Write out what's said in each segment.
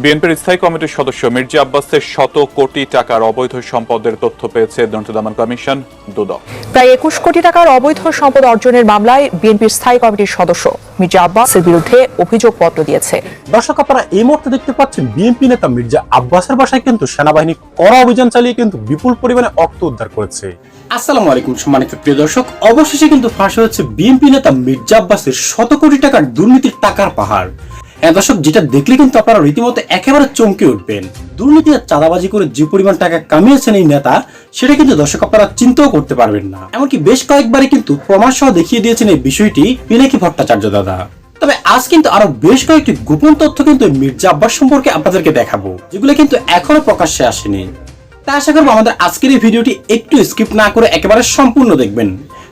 বিএনপির স্থায়ী কমিটির সদস্য মির্জা আব্বাসের শত কোটি টাকার অবৈধ সম্পদের তথ্য পেয়েছে দুর্নীতি দমন কমিশন দুদক। প্রায় একুশ কোটি টাকার অবৈধ সম্পদ অর্জনের মামলায় বিএনপির স্থায়ী কমিটির সদস্য মির্জা আব্বাসের বিরুদ্ধে অভিযোগপত্র দিয়েছে। দর্শক আপনারা এই মুহূর্তে দেখতে পাচ্ছেন বিএনপি নেতা মির্জা আব্বাসের বাসায় কিন্তু সেনাবাহিনী কড়া অভিযান চালিয়ে কিন্তু বিপুল পরিমাণে অর্থ উদ্ধার করেছে। আসসালামু আলাইকুম সম্মানিত প্রিয় দর্শক অবশেষে কিন্তু ফাঁস হয়েছে বিএনপি নেতা মির্জা আব্বাসের শত কোটি টাকার দুর্নীতির টাকার পাহাড়। হ্যাঁ দর্শক, যেটা দেখলে কিন্তু আপনারা রীতিমতো একেবারে চমকে উঠবেন। দুর্নীতি আর চাঁদাবাজি করে যে পরিমাণ টাকা কামিয়েছেন এই নেতা, সেটা কিন্তু দর্শক আপনারা চিন্তাও করতে পারবেন না। এমনকি বেশ কয়েকবারই কিন্তু প্রমাণ সহ দেখিয়ে দিয়েছেন এই বিষয়টি পিনাকি ভট্টাচার্য দাদা। তবে আজ কিন্তু আরও বেশ কয়েকটি গোপন তথ্য কিন্তু মির্জা আব্বাস সম্পর্কে আপনাদেরকে দেখাবো, যেগুলো কিন্তু এখনও প্রকাশ্যে আসেনি। তাই আশা করব আমাদের আজকের এই ভিডিওটি একটু স্কিপ না করে একেবারে সম্পূর্ণ দেখবেন।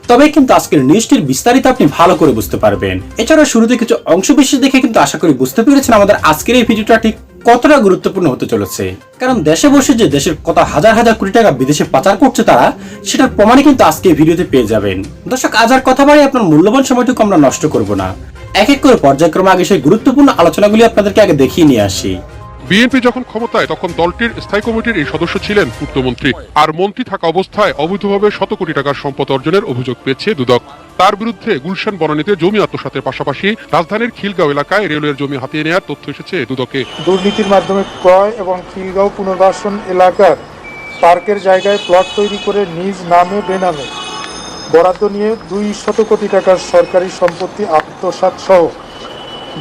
তবে কিন্তু আজকের নিউজটির বিস্তারিত আপনি ভালো করে বুঝতে পারবেন। এছাড়া শুরুতে কিছু অংশ বিশেষ দেখে কিন্তু আশা করি বুঝতে পেরেছেন আমাদের আজকের এই ভিডিওটা ঠিক কতটা গুরুত্বপূর্ণ হতে চলেছে। কারণ দেশে বসে যে দেশের কত হাজার হাজার কোটি টাকা বিদেশে পাচার করছে তারা, সেটার প্রমাণই কিন্তু আজকে এই ভিডিওতে পেয়ে যাবেন। দর্শক, আজ আর কথা বাড়ি আপনার মূল্যবান সময়টুকু আমরা নষ্ট করব না। এক এক করে পর্যায়ক্রমে আগে সেই গুরুত্বপূর্ণ আলোচনাগুলি আপনাদেরকে আগে দেখিয়ে নিয়ে আসি। বিএনপি যখন ক্ষমতায়, তখন দলটির স্থায়ী কমিটির এই সদস্য ছিলেন পূর্তমন্ত্রী। আর মন্ত্রী থাকা অবস্থায় অবৈধভাবে শত কোটি টাকার সম্পদ অর্জনের অভিযোগ পেয়েছে দুদক। তার বিরুদ্ধে গুলশান বনানীতে জমি আত্মসাতের পাশাপাশি রাজধানীর খিলগাঁও এলাকায় রেলওয়ের জমি হাতিয়ে নেওয়ার তথ্য এসেছে দুদকে। দুর্নীতির মাধ্যমে ক্রয় এবং খিলগাঁও পুনর্বাসন এলাকার পার্কের জায়গায় প্লট তৈরি করে নিজ নামে বেনামে বরাদ্দ নিয়ে দুই শত কোটি টাকার সরকারি সম্পত্তি আত্মসাত সহ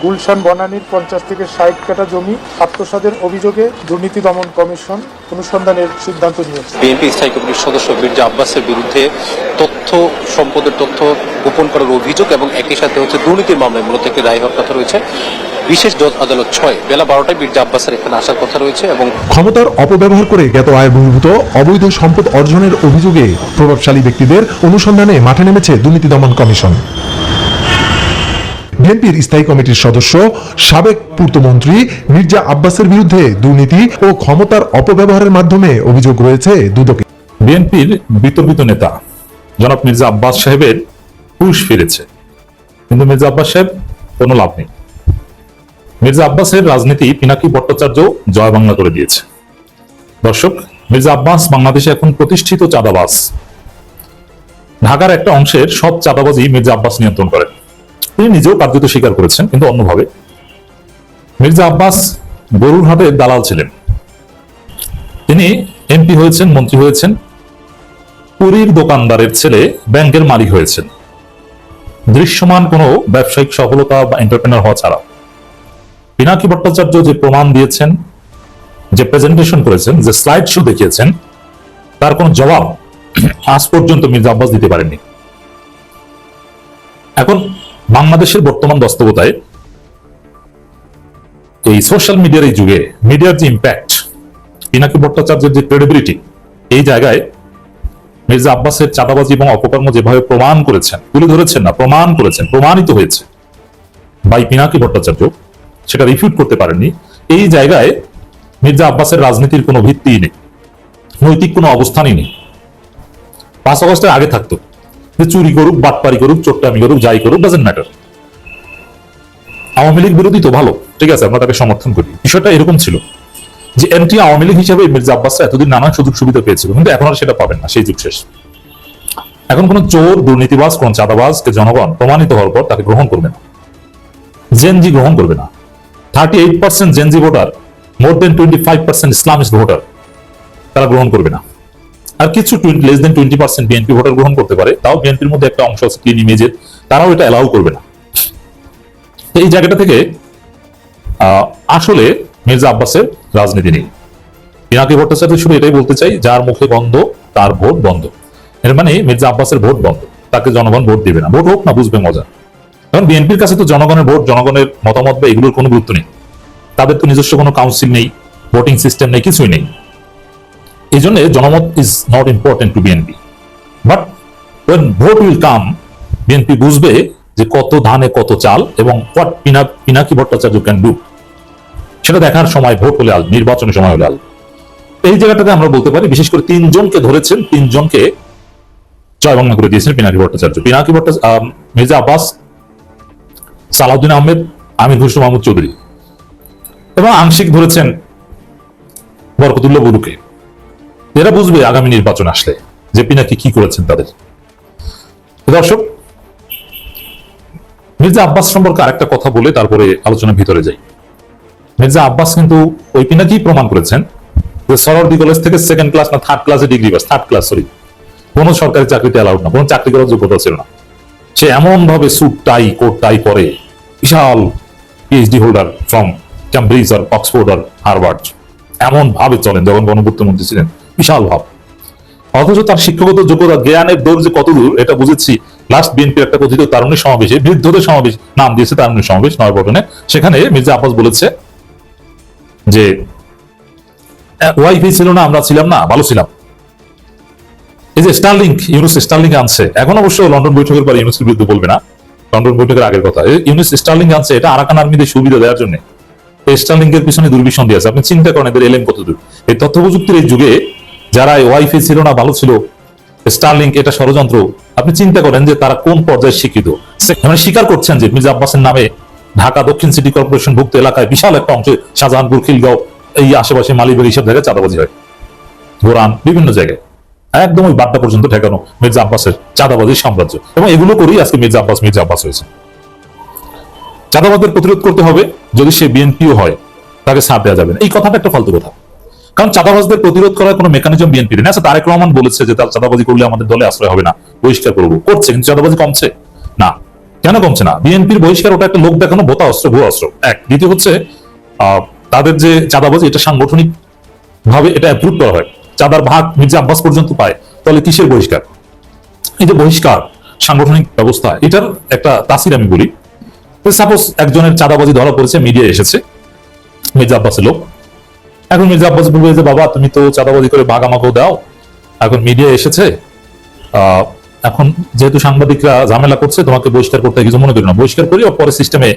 গুলশান বনানীর পঞ্চাশ থেকে ষাট কাটা জমি আত্মসাতের অভিযোগে দুর্নীতি দমন কমিশন অনুসন্ধানের সিদ্ধান্ত নিয়েছে। বিএনপি স্থায়ী কমিটির সদস্য মির্জা আব্বাসের বিরুদ্ধে তথ্য সম্পদের তথ্য গোপন করার অভিযোগ এবং একই সাথে হচ্ছে দুর্নীতির মামলায় মূলত একটি রায় হওয়ার কথা রয়েছে। বিশেষ জজ আদালত ছয় বেলা বারোটায় মির্জা আব্বাসের এখানে আসার কথা রয়েছে এবং ক্ষমতার অপব্যবহার করে জ্ঞাত আয় বহির্ভূত অবৈধ সম্পদ অর্জনের অভিযোগে প্রভাবশালী ব্যক্তিদের অনুসন্ধানে মাঠে নেমেছে দুর্নীতি দমন কমিশন। বিএনপির স্থায়ী কমিটির সদস্য, সাবেক পূর্তমন্ত্রী মির্জা আব্বাসের বিরুদ্ধে দুর্নীতি ও ক্ষমতার অপব্যবহারের মাধ্যমে অভিযোগ রয়েছে দুদকে। বিএনপির বিতর্কিত নেতা, জনাব মির্জা আব্বাস সাহেবের হুশ ফিরেছে। কিন্তু মির্জা আব্বাস সাহেব কোনো লাভ নেই। মির্জা আব্বাসের রাজনীতি পিনাকি ভট্টাচার্য জয় বাংলা করে দিয়েছে। দর্শক, মির্জা আব্বাস বাংলাদেশে এখন প্রতিষ্ঠিত চাঁদাবাস ঢাকার একটা অংশের সব চাঁদাবাজি মির্জা আব্বাস নিয়ন্ত্রণ করেন। তিনি নিজেও কার্যত স্বীকার করেছেন, কিন্তু অন্যভাবে। মির্জা আব্বাস গরুর হাটের দালাল ছিলেন। তিনি এমপি হয়েছেন, মন্ত্রী হয়েছেন, পুরীর দোকানদারের ছেলে, ব্যাংকের মালিক হয়েছেন। দৃশ্যমান কোনো ব্যবসায়িক সফলতা বা এন্টারপ্রেনার হওয়া ছাড়া পিনাকি ভট্টাচার্য যে প্রমাণ দিয়েছেন, যে প্রেজেন্টেশন করেছেন, যে স্লাইড শো দেখিয়েছেন, তার কোনো জবাব আজ পর্যন্ত মির্জা আব্বাস দিতে পারেননি। এখন বাংলাদেশের বর্তমান বাস্তবতায় এই সোশ্যাল মিডিয়ার এই যুগে মিডিয়ার যে ইম্প্যাক্ট পিনাকি ভট্টাচার্যের যে ক্রেডিবিলিটি এই জায়গায় মির্জা আব্বাসের চাঁদাবাজি এবং অপকর্ম যেভাবে প্রমাণ করেছেন, তুলে ধরেছেন না, প্রমাণ করেছেন, প্রমাণিত হয়েছে বাই পিনাকি ভট্টাচার্য, সেটা রিফিউট করতে পারেননি। এই জায়গায় মির্জা আব্বাসের রাজনীতির কোনো ভিত্তিই নেই, নৈতিক কোনো অবস্থানই নেই। পাঁচ অগস্টের আগে থাকতো। যে চুরি করুক, বাটপারি করুক চোট্টামি করুক, যাই করুক ডাজেন্ট ম্যাটার আওয়ামী লীগ বিরোধী তো ভালো, ঠিক আছে, আমরা তাকে সমর্থন করি। বিষয়টা এরকম ছিল যে এমটি আওয়ামী লীগ হিসেবে মির্জা আব্বাসরা এতদিন নানান সুযোগ সুবিধা পেয়েছিল, কিন্তু এখন আর সেটা পাবেন না, সেই যুগ শেষ। এখন কোন চোর, দুর্নীতিবাজ, কোন চাঁদাবাজকে জনগণ প্রমাণিত হওয়ার পর তাকে গ্রহণ করবে না। জেনজি গ্রহণ করবে না। Thirty eight percent Gen Z voter more than twenty five percent Islamist voter তারা গ্রহণ করবে না। আর কিছু less than twenty percent BNP voter গ্রহণ করতে পারে, তাও বিএনপির মধ্যে একটা অংশ আছে ক্লিন ইমেজের তারাও এটা অ্যালাউ করবে না। এই জায়গাটা থেকে আসলে মির্জা আব্বাসের রাজনীতি নেই। পিনাকি ভট্টাচার্য শুধু এটাই বলতে চাই, যার মুখে বন্ধ তার ভোট বন্ধ। এর মানে মির্জা আব্বাসের ভোট বন্ধ, তাকে জনগণ ভোট দিবে না। ভোট হোক না, বুঝবে মজা। কারণ বিএনপির কাছে তো জনগণের ভোট, জনগণের মতামত বা এগুলোর কোনো গুরুত্ব নেই। তাদের তো নিজস্ব কোনো কাউন্সিল নেই ভোটিং সিস্টেম নেই, কিছুই নেই। এই জন্য জনমত is not important to BNP but when vote will come BNP বুঝবে যে কত ধানে কত চাল এবং হোয়াট পিনা, পিনাকি ভট্টাচার্য ক্যান ডু সেটা দেখার সময় ভোট হলে আসবে নির্বাচনের সময় হলে আসবে এই জায়গাটাতে আমরা বলতে পারি, বিশেষ করে তিনজনকে ধরেছেন, তিনজনকে জয় বাংলা করে দিয়েছেন পিনাকি ভট্টাচার্য। পিনাকি ভট্টাচার্য মির্জা আব্বাস, সালাউদ্দিন আহমেদ, আমির হোসেন মাহমুদ চৌধুরী। এবং আংশিক ধরেছেন বরকতুল্লাহ বুলুকে এরা বুঝবে আগামী নির্বাচন আসলে, যে পিনাকি কি করেছেন তাদের। দর্শক, মির্জা আব্বাস সম্পর্কে আরেকটা কথা বলে তারপরে আলোচনার ভিতরে যাই। মির্জা আব্বাস কিন্তু ওই পিনাকি প্রমাণ করেছেন যে সরওয়ার্দী কলেজ থেকে সেকেন্ড ক্লাস না থার্ড ক্লাসে degree pass third class sorry কোনো সরকারি চাকরিতে অ্যালাউড না, কোনো চাকরি করার যোগ্যতা ছিল না। সে এমন ভাবে স্যুট টাই কোট টাই পরে বিশাল পিএইচডি হোল্ডার ফ্রম ক্যামব্রিজ আর অক্সফোর্ড আর হারবার্ড এমন ভাবে চলেন, যখন গণপূর্তমন্ত্রী ছিলেন। বিশাল ভাব। অথচ তার শিক্ষাগত যোগ্যতা, জ্ঞানের দৌড় যে কতদূর এটা বুঝেছি। লাস্ট বিএনপির একটা কথিত তারুণ্য সমাবেশে, বৃদ্ধদের সমাবেশ, নাম দিয়েছে তারুণ্য সমাবেশ নয়াপটনে সেখানে মির্জা আব্বাস বলেছে যে ওয়াইফাই ছিল না, আমরা ছিলাম না, ভালো ছিলাম। এই যে স্টারলিংক ইউনুস স্টারলিংক আনছে। এখন অবশ্য লন্ডন বৈঠকের পর ইউনুসের বিরুদ্ধে বলবে না। লন্ডন বৈঠকের আগের কথা। ইউনুস স্টারলিংক আনছে, এটা আরাকান আর্মিদের সুবিধা দেওয়ার জন্য। স্টারলিংকের পিছনে দুর্বিষণ দিয়ে আছে। আপনি চিন্তা করেন এদের এলেন কত দূর এই তথ্য প্রযুক্তির এই যুগে যারা ওয়াইফাই ছিল না, ভালো ছিল, স্টারলিংক এটা ষড়যন্ত্র। আপনি চিন্তা করেন যে তারা কোন পর্যায়ে শিক্ষিত? মানে স্বীকার করছেন যে মির্জা আব্বাসের নামে ঢাকা দক্ষিণ সিটি কর্পোরেশন ভুক্ত এলাকায় বিশাল একটা অংশে শাহজাহানপুর, খিলগাঁও, এই আশেপাশে মালিবাগ এইসব জায়গায় চাঁদাবাজি হয়। গোরান বিভিন্ন জায়গায়। একদম ওই বাড্ডা পর্যন্ত ঠেকানো মির্জা আব্বাসের চাঁদাবাজির সাম্রাজ্য। এবং এগুলো করেই আজকে মির্জা আব্বাস মির্জা আব্বাস হয়েছে। চাঁদাবাদের প্রতিরোধ করতে হবে। যদি সে বিএনপিও হয়, তাকে ছাড় দেওয়া যাবে না। এই কথাটা একটা ফালতু কথা। কারণ চাঁদাবাজদের প্রতিরোধ করার কোনো মেকানিজম বিএনপি নেই। আচ্ছা তারেক রহমান বলেছে যে তার চাঁদাবাজি করলে আমাদের দলে আশ্রয় হবে না। বহিষ্কার করব। করছে, কিন্তু চাঁদাবাজি কমছে? না। কেন কমছে না? বিএনপির বহিষ্কার ওটা একটা লোক দেখানো বোতা অস্ত্র, ভুয়া অস্ত্র। এক। দ্বিতীয় হচ্ছে তাদের যে চাঁদাবাজি, এটা সাংগঠনিক ভাবে এটা অ্যাপ্রুভ করা হয়। চাঁদার ভাগ মির্জা আব্বাস পর্যন্ত পায়। তাহলে কিসের বহিষ্কার? এই যে বহিষ্কার, সাংগঠনিক ব্যবস্থা, এটার একটা তাসির আমি বলি। সাপোজ একজনের চাঁদাবাজি ধরা পড়েছে মিডিয়া এসেছে, মির্জা আব্বাসের লোক। এখন মির্জা আব্বাস বলবে যে, বাবা, তুমি তো চাঁদাবাজি করে ভাগ আমাকেও দাও। এখন মিডিয়া এসেছে। এখন যেহেতু সাংবাদিকরা ঝামেলা করছে, তোমাকে বহিষ্কার করতে কিছু মনে করি না। বহিষ্কার করি পরে সিস্টেমে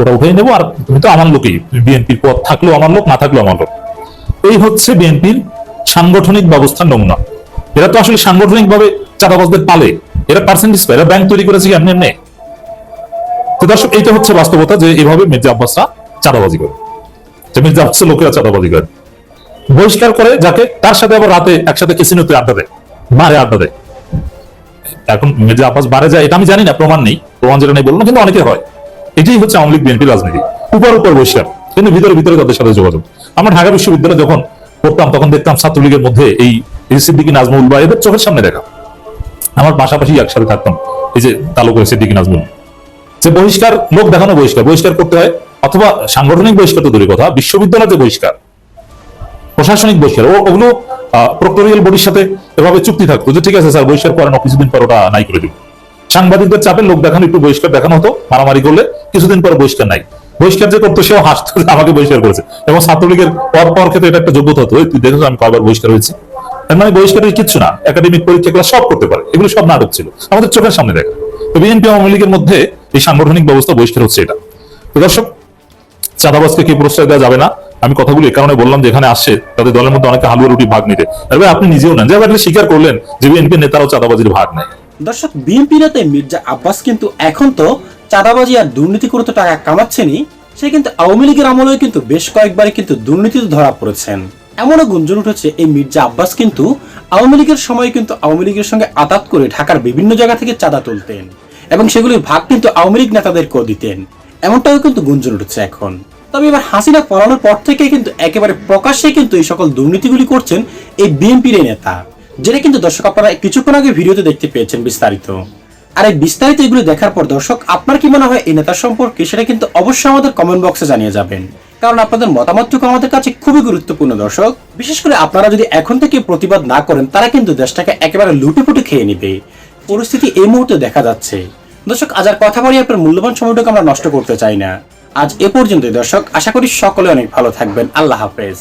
ওটা উঠে নেব। আর তুমি তো আমার লোকই। বিএনপির পদ থাকলেও আমার লোক, না থাকলেও আমার লোক। এই হচ্ছে বিএনপির সাংগঠনিক ব্যবস্থার নমুনা। এরা তো আসলে সাংগঠনিক ভাবে চাঁদাবাজদের পালে। এরা পার্সেন্টেজ পায়। এরা ব্যাংক তৈরি করেছে কি এমনি এমনি? তো দর্শক, এইটা হচ্ছে বাস্তবতা যে এইভাবে মির্জা আব্বাসরা চাঁদাবাজি করে। মির্জা আব্বাসের লোকেরা চাঁদাবাজি করে। বহিষ্কার করে যাকে, তার সাথে আবার রাতে একসাথে কেসিনোতে আড্ডা দেয়, মারে আড্ডা দেয়। এখন মির্জা আব্বাস বারে যায়, এটা আমি জানি না, প্রমাণ নেই, প্রমাণ যেটা নেই বললাম, কিন্তু অনেকে হয়। এটাই হচ্ছে আওয়ামী লীগ বিএনপি রাজনীতি। উপর উপর বহিষ্কার, কিন্তু ভিতরে ভিতরে তাদের সাথে যোগাযোগ। আমরা ঢাকা বিশ্ববিদ্যালয়ে যখন পড়তাম, তখন দেখতাম ছাত্রলীগের মধ্যে এই সিদ্দিকি নাজমুল বা এদের চোখের সামনে দেখা। আমার পাশাপাশি একসাথে থাকতাম, এই যে তালুকের সিদ্দিকি নাজমুল। যে বহিষ্কার লোক দেখানো বহিষ্কার বহিষ্কার করতে হয়, অথবা সাংগঠনিক বহিষ্কার তো দূরের কথা বিশ্ববিদ্যালয়তে বহিষ্কার, প্রশাসনিক বহিষ্কার, ও ওগুলো প্রক্টোরিয়াল বডির সাথে এভাবে চুক্তি থাকতো যে ঠিক আছে স্যার, বহিষ্কার করেন কিছুদিন পর ওটা নাই করে দিব। সাংবাদিকদের চাপে লোক দেখানো, একটু বহিষ্কার দেখানো হতো, মারামারি করলে কিছুদিন পর বহিষ্কার নাই। বহিষ্কার যে করতো, সেও হাসতো আমাকে বহিষ্কার করেছে। এবং ছাত্রলীগের পর পর ক্ষেত্রে এটা একটা যোগ্যতা হতো তুই দেখেছ আমি কয়বার বহিষ্কার হয়েছি? এর মানে বহিষ্কারের কিচ্ছু না একাডেমিক পরীক্ষা সব করতে পারে, এগুলো সব নাটক ছিল। আমাদের চোখের সামনে দেখা। তো বিএনপি আওয়ামী লীগের মধ্যে এই সাংগঠনিক ব্যবস্থা বহিষ্কার হচ্ছে এটা। তো দর্শক, চাঁদাবাজকে কি প্রশ্রয় দেওয়া যাবে না? আমি কথাগুলো এই কারণে বললাম যে এখানে আসছে, তাদের দলের মধ্যে অনেকে হালুয়া রুটি ভাগ নিতে। এবার আপনি নিজেও নেন। যে স্বীকার করলেন যে বিএনপি নেতারাও চাঁদাবাজির ভাগ নেয়। দর্শক, বিএনপি নেতা মির্জা আব্বাস কিন্তু এখন তো চাঁদাবাজি আর দুর্নীতি করে তো টাকা কামাচ্ছেনই। সে কিন্তু আওয়ামী লীগের আমলেও কিন্তু বেশ কয়েকবার কিন্তু দুর্নীতিতে ধরা পড়েছেন। এমনও গুঞ্জন উঠেছে, এই মির্জা আব্বাস কিন্তু আওয়ামী লীগের সময় কিন্তু আওয়ামী লীগের সঙ্গে আতাত করে ঢাকার বিভিন্ন জায়গা থেকে চাঁদা তুলতেন। এবং সেগুলির ভাগ কিন্তু আওয়ামী লীগ নেতাদেরকেও দিতেন। এমনটাও কিন্তু গুঞ্জন উঠেছে এখন। তবে এবার হাসিনা পলানোর পর থেকে কিন্তু একেবারে প্রকাশ্যে কিন্তু এই সকল দুর্নীতিগুলি করছেন এই বিএনপির নেতা, যেটা কিন্তু দর্শক আপনারা কিছুক্ষণ আগে ভিডিওতে দেখতে পেয়েছেন বিস্তারিত। আর এই বিস্তারিত এগুলো দেখার পর দর্শক, আপনার কি মনে হয় এই নেতার সম্পর্কে সেটা কিন্তু অবশ্যই আমাদের কমেন্ট বক্সে জানিয়ে যাবেন। কারণ আপনাদের মতামতটুকু আমাদের কাছে খুবই গুরুত্বপূর্ণ দর্শক। বিশেষ করে আপনারা যদি এখন থেকে প্রতিবাদ না করেন, তারা কিন্তু দেশটাকে একেবারে লুটে পুটে খেয়ে নিবে। পরিস্থিতি এই মুহূর্তে দেখা যাচ্ছে। দর্শক, আজ আর কথা বলি আপনার মূল্যবান সময়টুকু আমরা নষ্ট করতে চাই না। আজ এ পর্যন্তই, দর্শক, আশা করি সকলে অনেক ভালো থাকবেন। আল্লাহ হাফেজ।